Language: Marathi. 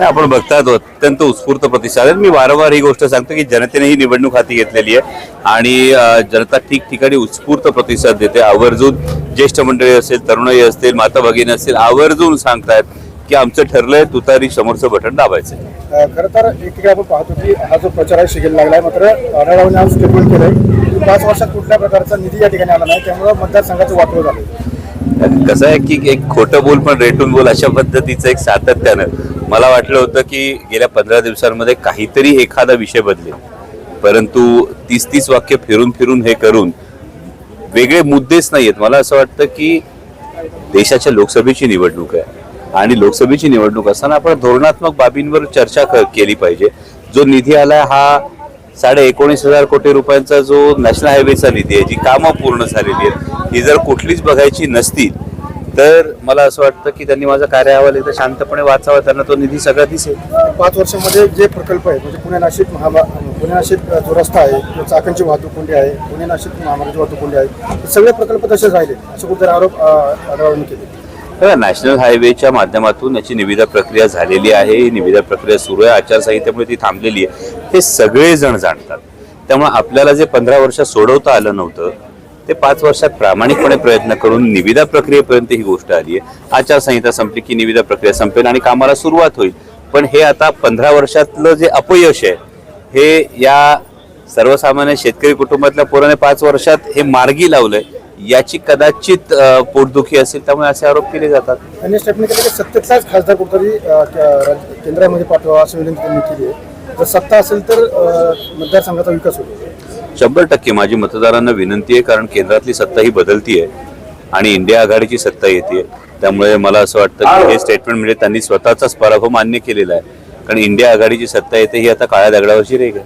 नाही, आपण बघतात अत्यंत उत्स्फूर्त प्रतिसाद आहे. मी वारंवार ही गोष्ट सांगतो की जनतेने ही निवडणूक हाती घेतलेली आहे आणि जनता ठिकठिकाणी उत्स्फूर्त प्रतिसाद देते. आवर्जून ज्येष्ठ मंडळी असेल तरुणाई असतील माता भगिनी असतील आवर्जून सांगतायत की आमचं ठरलंय तुतारी समोरचं बटन दाबायचं. खरं तर एकीकडे आपण पाहतो की हा जो प्रचार आहे शिगेल लागला आहे मात्र आढळरावांनी आज स्टेटमेंट केलंय की पाच वर्षात कुठल्या प्रकारचा निधी या ठिकाणी आला नाही त्यामुळे मतदारसंघाचं वाटलं झालं कसं आहे की एक खोटं बोल पण रेटून बोल अशा पद्धतीचं एक सातत्यानं मला वाटलं होतं की गेल्या पंधरा दिवसांमध्ये काहीतरी एखादा विषय बदलेल. परंतु तीस तीस वाक्य फिरून फिरून हे करून वेगळे मुद्देच नाही आहेत मला असं वाटतं की देशाच्या लोकसभेची निवडणूक आहे. आणि लोकसभेची निवडणूक असताना आपण धोरणात्मक बाबींवर चर्चा क- केली पाहिजे. जो निधी आला हा साडे एकोणीस हजार कोटी रुपयांचा जो नॅशनल हायवेचा निधी आहे जी कामं पूर्ण झालेली आहेत ही जर कुठलीच बघायची नसतील तर मला असं वाटतं की त्यांनी माझा कार्य अहवाल एकदा शांतपणे वाचावा त्यांना तो निधी सगळा दिसेल. पाच वर्षामध्ये जे प्रकल्प आहे म्हणजे पुणे नाशिक महामा पुणे नाशिक जो रस्ता आहे चाकणची वाहतूक कोंडी आहे पुणे नाशिक महामार्गाची वाहतूक कोंडी आहे सगळे प्रकल्प तसेच राहिले असे कुठे आरोप अ, केले. नॅशनल हायवेच्या माध्यमातून याची निविदा प्रक्रिया झालेली आहे. ही निविदा प्रक्रिया सुरू आहे. आचारसंहितेमुळे ती थांबलेली आहे. हे सगळेजण जाणतात. त्यामुळे आपल्याला जे पंधरा वर्षात सोडवता आलं नव्हतं ते पाच वर्षात प्रामाणिकपणे प्रयत्न करून निविदा प्रक्रियेपर्यंत ही गोष्ट आली आहे. आचारसंहिता संपली की निविदा प्रक्रिया संपेल आणि कामाला सुरुवात होईल. पण हे आता पंधरा वर्षातलं जे अपयश आहे हे या सर्वसामान्य शेतकरी कुटुंबातल्या पोराने पाच वर्षात हे मार्गी लावलंय. याची कदाचित पोटदुखी असेल त्यामुळे असे आरोप केले जातात. त्यांनी स्टेटमेंट केलं की खासदार कुठेतरी केंद्रामध्ये पाठवा अशी विनंती त्यांनी केली आहे. जर सत्ता असेल तर मतदारसंघाचा विकास होतो शंभर टक्के माझी मतदारांना विनंती आहे कारण केंद्रातली सत्ता ही बदलती आहे आणि इंडिया आघाडीची सत्ता येते. त्यामुळे मला असं वाटतं की हे स्टेटमेंट म्हणजे त्यांनी स्वतःचाच पराभव मान्य केलेला आहे. कारण इंडिया आघाडीची सत्ता येते ही आता काळ्या दगडावरची रेग आहे.